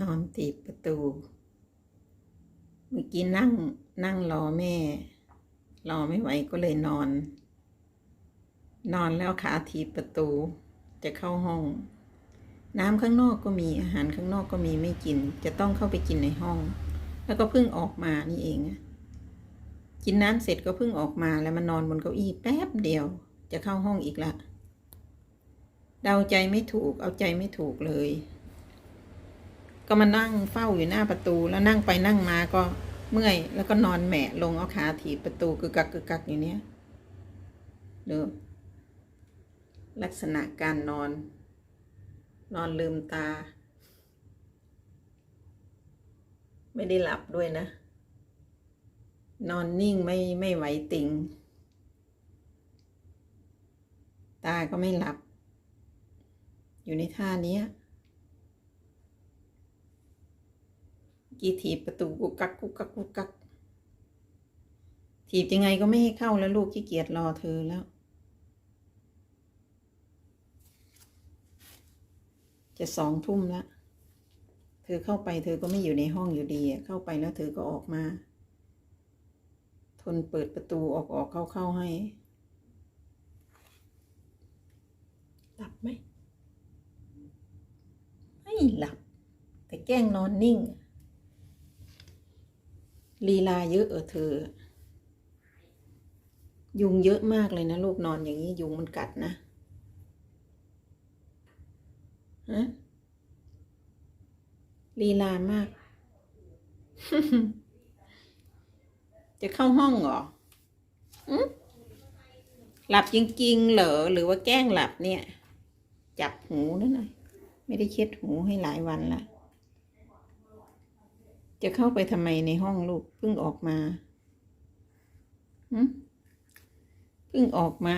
นอนตีประตู เมื่อกี้นั่งนั่งรอแม่ รอไม่ไหวก็เลยนอน นอนแล้วขาถีประตู จะเข้าห้อง น้ำข้างนอกก็มีอาหารข้างนอกก็มีไม่กิน จะต้องเข้าไปกินในห้อง แล้วก็เพิ่งออกมานี่เองอะกินน้ำเสร็จก็เพิ่งออกมาแล้วมานอนบนเก้าอี้แป๊บเดียว จะเข้าห้องอีกละเดาใจไม่ถูกเอาใจไม่ถูกเลย ก็มานั่งเฝ้าอยู่หน้าประตูแล้วนั่งไปนั่งมาก็เมื่อย แล้วก็นอนแหมะลงเอาขาถีบประตูกึกกักกึกกักอยู่เนี้ยดูลักษณะการนอน นอนลืมตา ไม่ได้หลับด้วยนะ นอนนิ่งไม่ไม่ไหวติง ตาก็ไม่หลับ อยู่ในท่านี้ย กี่ถีบประตูกุกกักกุกกักกุกกักถีบยังไงก็ไม่ให้เข้าแล้วลูกขี้เกียจรอเธอแล้ว จะสองทุ่มแล้วเธอเข้าไปเธอก็ไม่อยู่ในห้องอยู่ดี เข้าไปแล้วเธอก็ออกมา ทนเปิดประตูออกออกเข้าเข้าให้หลับไหมไม่หลับ แต่แกล้งนอนนิ่ง ลีลาเยอะเออเธอ ยุงเยอะมากเลยนะลูกนอนอย่างนี้ยุงมันกัดนะฮะลีลามาก จะเข้าห้องเหรอหลับจริงๆเหรอหรือว่าแกล้งหลับเนี่ย จับหูนั่นหน่อย ไม่ได้เช็ดหูให้หลายวันละ จะเข้าไปทำไมในห้องลูกเพิ่งออกมาหึเพิ่งออกมา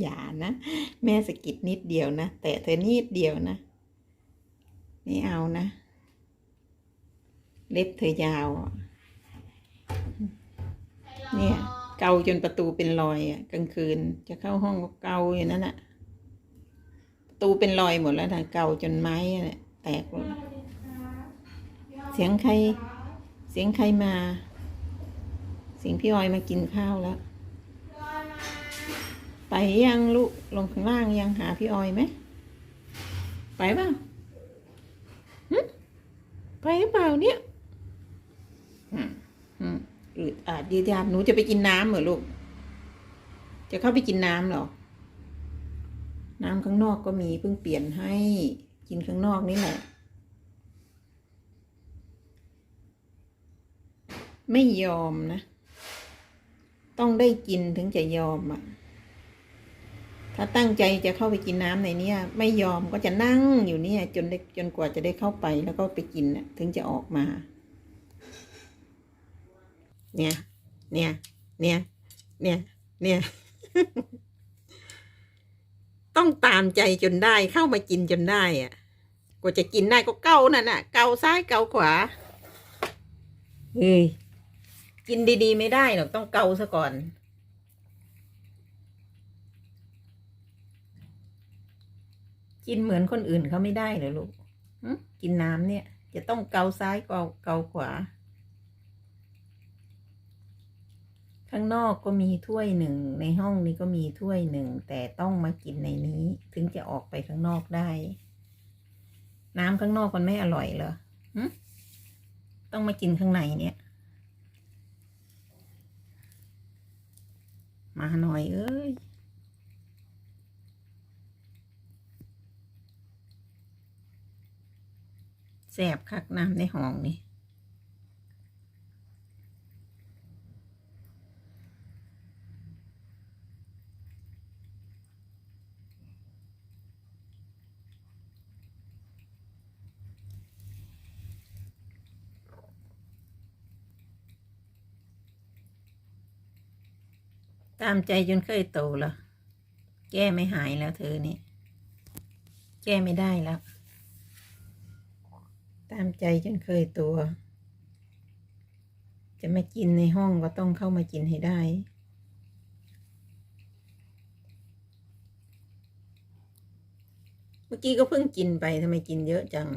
อย่านะ แม่สะกิดนิดเดียวนะ แต่เธอนิดเดียวนะ ไม่เอานะ เล็บเธอยาว เนี่ย เกาจนประตูเป็นรอยอะ กลางคืน จะเข้าห้องก็เกาอยู่นั่นน่ะ ประตูเป็นรอยหมดแล้วนะเกาจนไม้แตกหมด สียงใคร เสียงใครมา เสียงพี่ออยมากินข้าวแล้ว ไปยังลูกลงข้างล่างยังหาพี่ออยไหม ไปเปล่าหึไปเปล่าเนี่ยอืมอืมอืดอาดยืดยาดหนูจะไปกินน้ำเหรอลูก จะเข้าไปกินน้ำเหรอ น้ำข้างนอกก็มีเพิ่งเปลี่ยนให้ กินข้างนอกนี่แหละ ไม่ยอมนะ ต้องได้กินถึงจะยอมอะ ถ้าตั้งใจจะเข้าไปกินน้ำในเนี้ยไม่ยอมก็จะนั่งอยู่เนี่ย จนได้จนกว่าจะได้เข้าไปแล้วก็ไปกินน่ะถึงจะออกมา เนี่ย เนี่ย เนี่ย เนี่ย เนี่ยต้องตามใจจนได้เข้ามากินจนได้อะกว่าจะกินได้ก็เกานั่นน่ะ เกาซ้ายเกาขวาเฮ้ย กินดีๆ ไม่ได้หรอกต้องเกาซะก่อน กินเหมือนคนอื่นเขาไม่ได้เหรอลูกกินน้ำเนี่ย จะต้องเกาซ้ายเกาเกาขวา ข้างนอกก็มีถ้วยหนึ่ง ในห้องนี้ก็มีถ้วยหนึ่ง แต่ต้องมากินในนี้ ถึงจะออกไปข้างนอกได้ น้ำข้างนอกมันไม่อร่อยเหรอหึต้องมากินข้างในเนี่ย มาหน่อยเอ้ยแสบคักน้ำในห้องนี่ ตามใจจนเคยโตแล้ว แก้ไม่หายแล้วเธอนี่ แก้ไม่ได้แล้ว ตามใจจนเคยตัว จะมากินในห้องก็ต้องเข้ามากินให้ได้ เมื่อกี้ก็เพิ่งกินไปทำไมกินเยอะจัง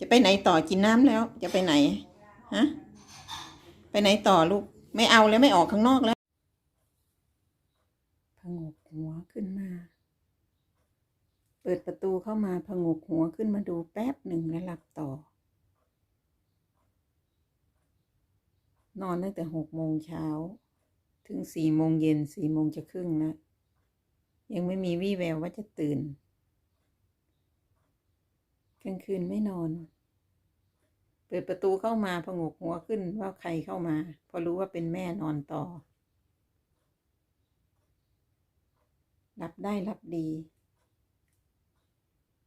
จะไปไหนต่อกินน้ำแล้ว จะไปไหนฮะไปไหนต่อลูก ไม่เอาแล้วไม่ออกข้างนอกแล้วพงกหัวขึ้นมา เปิดประตูเข้ามาพงกหัวขึ้นมาดูแป๊บหนึ่งแล้วหลับต่อ นอนตั้งแต่หกโมงเช้า ถึงสี่โมงเย็นสี่โมงจะครึ่งนะยังไม่มีวี่แววว่าจะตื่น ลางคืนไม่นอน เปิดประตูเข้ามาผงกหัวขึ้นว่าใครเข้ามา พอรู้ว่าเป็นแม่นอนต่อหลับได้หลับดี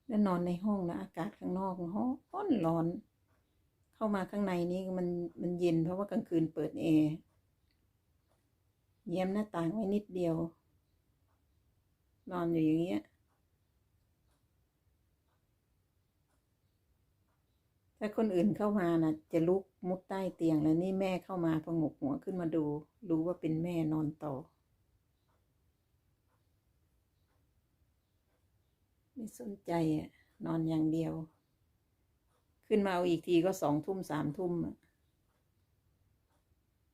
แล้วนอนในห้องนะอากาศข้างนอกห้องร้อนร้อน เข้ามาข้างในนี้มันมันเย็นเพราะว่ากลางคืนเปิดแอร์เยี่ยมหน้าต่างไว้นิดเดียว นอนอยู่อย่างเงี้ย ถ้าคนอื่นเข้ามานะจะลุกมุดใต้เตียงแล้วนี่แม่เข้ามาพงกหัวขึ้นมาดู รู้ว่าเป็นแม่นอนต่อ ไม่สนใจอะ นอนอย่างเดียว ขึ้นมาเอาอีกทีก็สองทุ่มสามทุ่ม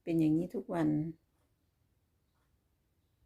เป็นอย่างนี้ทุกวัน